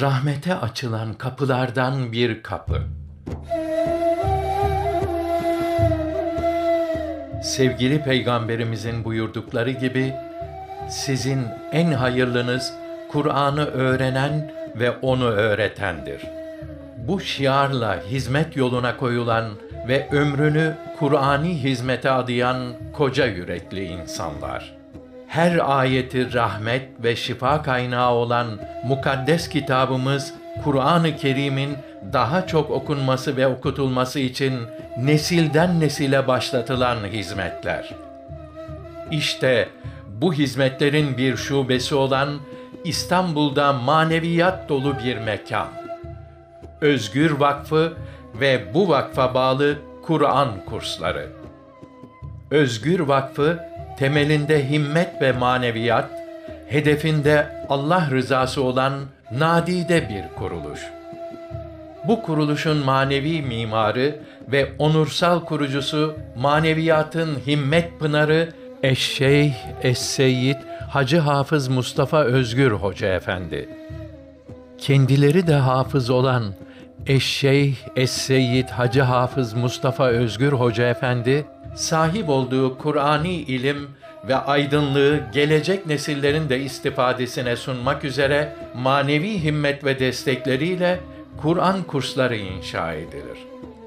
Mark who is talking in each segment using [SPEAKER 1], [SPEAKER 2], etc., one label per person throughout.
[SPEAKER 1] rahmete açılan kapılardan bir kapı. Sevgili peygamberimizin buyurdukları gibi sizin en hayırlınız Kur'an'ı öğrenen ve onu öğretendir. Bu şiarla hizmet yoluna koyulan ve ömrünü Kur'ani hizmete adayan koca yürekli insanlar. Her ayeti rahmet ve şifa kaynağı olan mukaddes kitabımız Kur'an-ı Kerim'in daha çok okunması ve okutulması için nesilden nesile başlatılan hizmetler. İşte bu hizmetlerin bir şubesi olan İstanbul'da maneviyat dolu bir mekan. Özgür Vakfı ve bu vakfa bağlı Kur'an kursları. Özgür Vakfı temelinde himmet ve maneviyat, hedefinde Allah rızası olan nadide bir kuruluş. Bu kuruluşun manevi mimarı ve onursal kurucusu maneviyatın himmet pınarı Eşşeyh Es-Seyyid Hacı Hafız Mustafa Özgür Hoca Efendi. Kendileri de hafız olan Eşşeyh Es-Seyyid Hacı Hafız Mustafa Özgür Hoca Efendi, sahip olduğu Kur'ani ilim ve aydınlığı gelecek nesillerin de istifadesine sunmak üzere manevi himmet ve destekleriyle Kur'an kursları inşa edilir.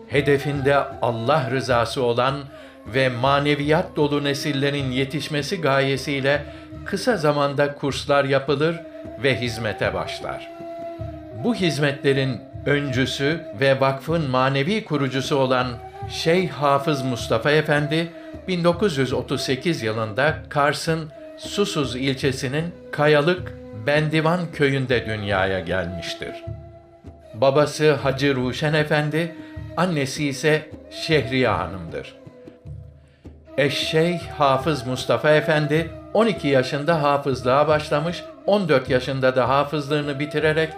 [SPEAKER 1] Hedefinde Allah rızası olan ve maneviyat dolu nesillerin yetişmesi gayesiyle kısa zamanda kurslar yapılır ve hizmete başlar. Bu hizmetlerin öncüsü ve vakfın manevi kurucusu olan Şeyh Hafız Mustafa Efendi 1938 yılında Kars'ın Susuz ilçesinin Kayalık Bendivan köyünde dünyaya gelmiştir. Babası Hacı Ruşen Efendi, annesi ise Şehriye Hanım'dır. Eşşeyh Hafız Mustafa Efendi 12 yaşında hafızlığa başlamış, 14 yaşında da hafızlığını bitirerek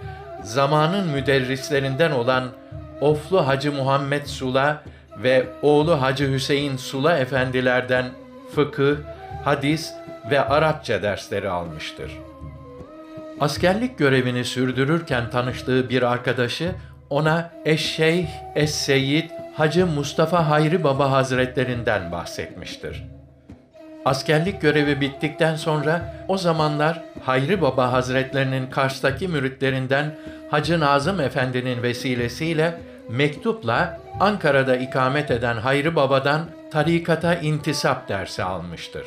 [SPEAKER 1] zamanın müderrislerinden olan Oflu Hacı Muhammed Sula ve oğlu Hacı Hüseyin Sula efendilerden fıkıh, hadis ve Arapça dersleri almıştır. Askerlik görevini sürdürürken tanıştığı bir arkadaşı ona Eşşeyh Es-Seyyid Hacı Mustafa Hayri Baba Hazretlerinden bahsetmiştir. Askerlik görevi bittikten sonra o zamanlar Hayri Baba Hazretlerinin Kars'taki müritlerinden Hacı Nazım Efendi'nin vesilesiyle mektupla Ankara'da ikamet eden Hayri Baba'dan tarikata intisap dersi almıştır.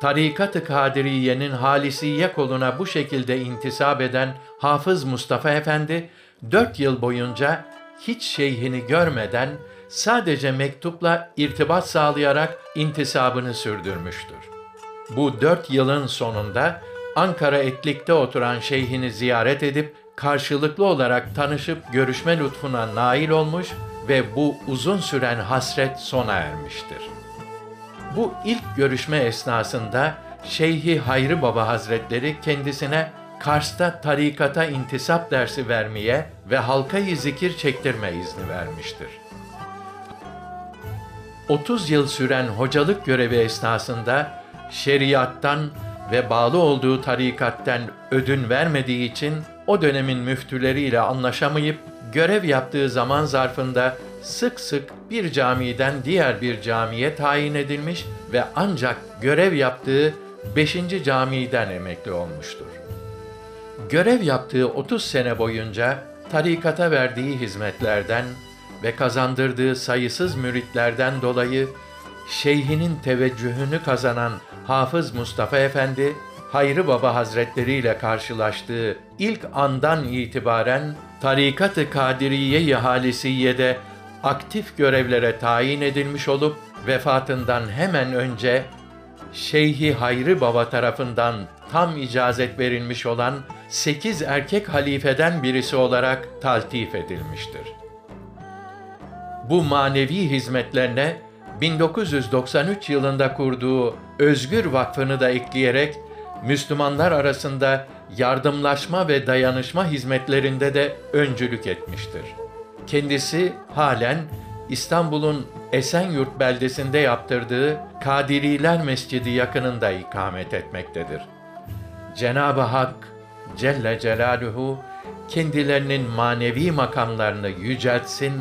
[SPEAKER 1] Tarikat-ı Kadiriye'nin Halisiye koluna bu şekilde intisap eden Hafız Mustafa Efendi, dört yıl boyunca hiç şeyhini görmeden sadece mektupla irtibat sağlayarak intisabını sürdürmüştür. Bu dört yılın sonunda Ankara Etlik'te oturan şeyhini ziyaret edip karşılıklı olarak tanışıp görüşme lütfuna nail olmuş ve bu uzun süren hasret sona ermiştir. Bu ilk görüşme esnasında Şeyhi Hayri Baba Hazretleri kendisine Kars'ta tarikata intisap dersi vermeye ve halkayı zikir çektirme izni vermiştir. 30 yıl süren hocalık görevi esnasında şeriattan ve bağlı olduğu tarikatten ödün vermediği için o dönemin müftüleriyle anlaşamayıp görev yaptığı zaman zarfında sık sık bir camiden diğer bir camiye tayin edilmiş ve ancak görev yaptığı 5. camiden emekli olmuştur. Görev yaptığı 30 sene boyunca tarikata verdiği hizmetlerden ve kazandırdığı sayısız müritlerden dolayı şeyhinin teveccühünü kazanan Hafız Mustafa Efendi, Hayri Baba Hazretleri ile karşılaştığı ilk andan itibaren Tarikat-ı Kadiriye-i Halisiye'de aktif görevlere tayin edilmiş olup vefatından hemen önce Şeyhi Hayri Baba tarafından tam icazet verilmiş olan 8 erkek halifeden birisi olarak taltif edilmiştir. Bu manevi hizmetlerine 1993 yılında kurduğu Özgür Vakfı'nı da ekleyerek Müslümanlar arasında yardımlaşma ve dayanışma hizmetlerinde de öncülük etmiştir. Kendisi halen İstanbul'un Esenyurt beldesinde yaptırdığı Kadiriler Mescidi yakınında ikamet etmektedir. Cenab-ı Hak Celle Celaluhu kendilerinin manevi makamlarını yüceltsin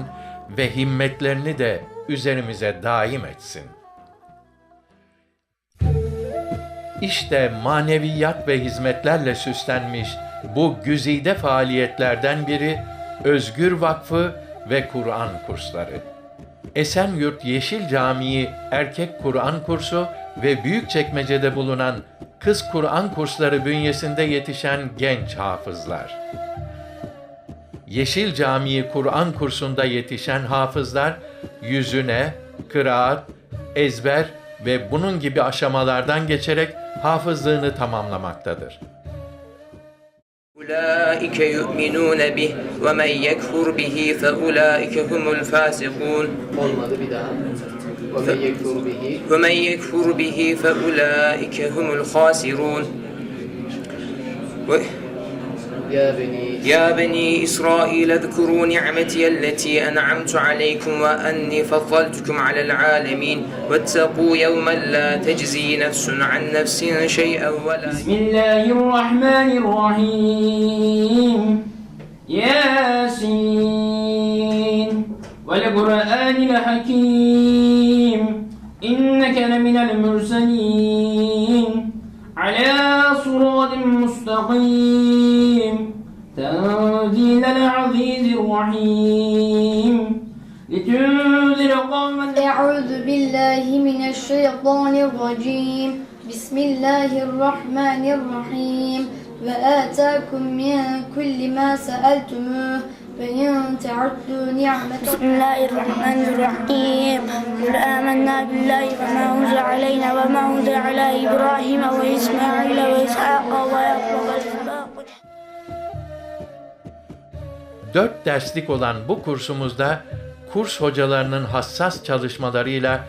[SPEAKER 1] ve himmetlerini de üzerimize daim etsin. İşte maneviyat ve hizmetlerle süslenmiş bu güzide faaliyetlerden biri Özgür Vakfı ve Kur'an kursları. Esenyurt Yeşil Camii Erkek Kur'an Kursu ve Büyükçekmece'de bulunan Kız Kur'an kursları bünyesinde yetişen genç hafızlar. Yeşil Camii Kur'an kursunda yetişen hafızlar yüzüne, kıraat, ezber ve bunun gibi aşamalardan geçerek hafızlığını tamamlamaktadır.
[SPEAKER 2] أولئك يؤمنون به ومن يكفر به فأولئك هم الفاسقون
[SPEAKER 3] Olmadı bir daha. وَمَنْ يَكْفُرْ بِهِ
[SPEAKER 2] ومن يكفر به فأولئك هم الخاسرون. و-
[SPEAKER 3] يَا بَنِي
[SPEAKER 2] يا بني إسرائيل اذكروا نعمتي التي أنعمت عليكم وأني فضلتكم على العالمين. واتقوا يوما لا تجزي نفس عن نفس شيئا ولا
[SPEAKER 4] بسم الله الرحمن الرحيم. ياسين. والقرآن الحكيم إنك لمن المرسلين على صراط مستقيم تنزيل العزيز الرحيم لتنذر قوما
[SPEAKER 5] أعوذ بالله من الشيطان الرجيم بسم الله الرحمن الرحيم وآتاكم من كل ما سألتموه فإن تعدوا نعمة
[SPEAKER 6] بسم الله الرحمن الرحيم قل آمنا بالله وما أنزل علينا وما أنزل على إبراهيم وإسماعيل وإسحاق ويعقوب والأسباط
[SPEAKER 1] Dört derslik olan bu kursumuzda kurs hocalarının hassas çalışmalarıyla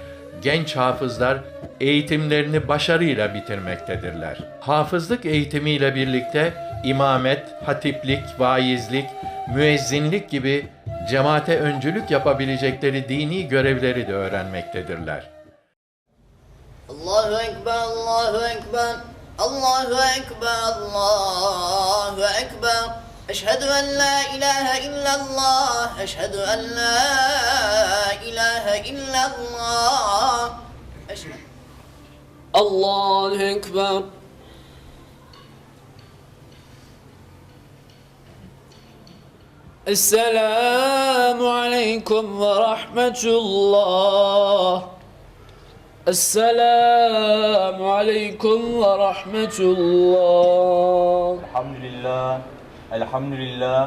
[SPEAKER 1] genç hafızlar eğitimlerini başarıyla bitirmektedirler. Hafızlık eğitimiyle birlikte imamet, hatiplik, vaizlik, müezzinlik gibi cemaate öncülük yapabilecekleri dini görevleri de öğrenmektedirler.
[SPEAKER 7] Allahu Ekber, Allahu Ekber, Allahu Ekber, Allahu Ekber. Eşhedü en la ilahe illallah, eşhedü en la ilahe illallah. Eşhedü.
[SPEAKER 3] Allahu Ekber. السلام عليكم ورحمة الله. السلام عليكم ورحمة الله.
[SPEAKER 8] الحمد لله الحمد لله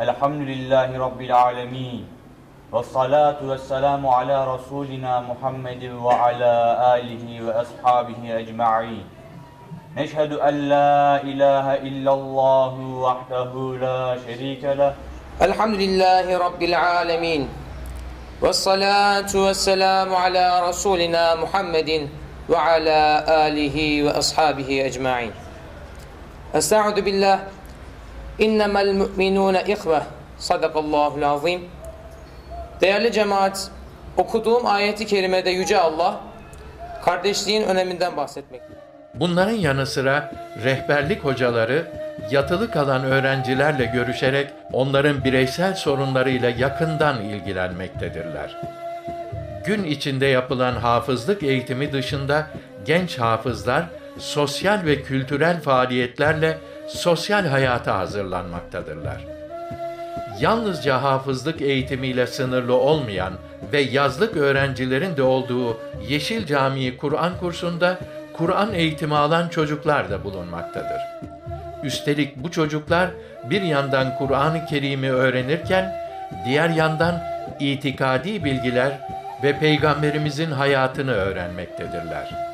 [SPEAKER 8] الحمد لله رب العالمين. والصلاة والسلام على رسولنا محمد وعلى آله وأصحابه أجمعين. نشهد أن لا إله إلا الله وحده لا شريك له.
[SPEAKER 2] Elhamdülillahi Rabbil alemin. Vessalatu vesselamu ala Resulina Muhammedin ve ala alihi ve ashabihi ecma'in. Estaizu billah. İnnemel mu'minune ihve. Sadakallahul azim. Değerli cemaat, okuduğum ayeti kerimede Yüce Allah, kardeşliğin öneminden bahsetmektedir.
[SPEAKER 1] Bunların yanı sıra rehberlik hocaları yatılı kalan öğrencilerle görüşerek onların bireysel sorunlarıyla yakından ilgilenmektedirler. Gün içinde yapılan hafızlık eğitimi dışında genç hafızlar sosyal ve kültürel faaliyetlerle sosyal hayata hazırlanmaktadırlar. Yalnızca hafızlık eğitimiyle sınırlı olmayan ve yazlık öğrencilerin de olduğu Yeşil Camii Kur'an kursunda Kur'an eğitimi alan çocuklar da bulunmaktadır. Üstelik bu çocuklar bir yandan Kur'an-ı Kerim'i öğrenirken diğer yandan itikadi bilgiler ve peygamberimizin hayatını öğrenmektedirler.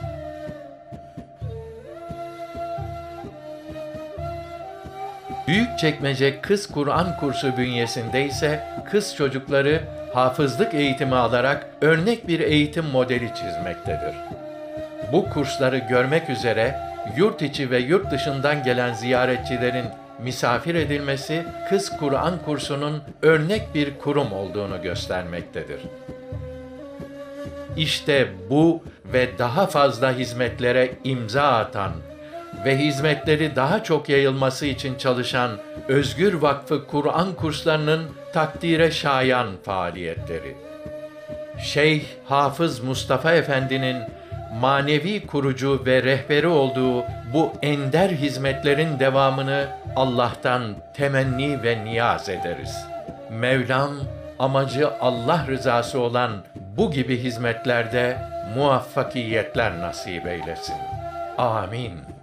[SPEAKER 1] Büyükçekmece Kız Kur'an kursu bünyesinde ise kız çocukları hafızlık eğitimi alarak örnek bir eğitim modeli çizmektedir. Bu kursları görmek üzere yurt içi ve yurt dışından gelen ziyaretçilerin misafir edilmesi Kız Kur'an kursunun örnek bir kurum olduğunu göstermektedir. İşte bu ve daha fazla hizmetlere imza atan ve hizmetleri daha çok yayılması için çalışan Özgür Vakfı Kur'an kurslarının takdire şayan faaliyetleri. Şeyh Hafız Mustafa Efendi'nin manevi kurucu ve rehberi olduğu bu ender hizmetlerin devamını Allah'tan temenni ve niyaz ederiz. Mevlam amacı Allah rızası olan bu gibi hizmetlerde muvaffakiyetler nasip eylesin. Amin.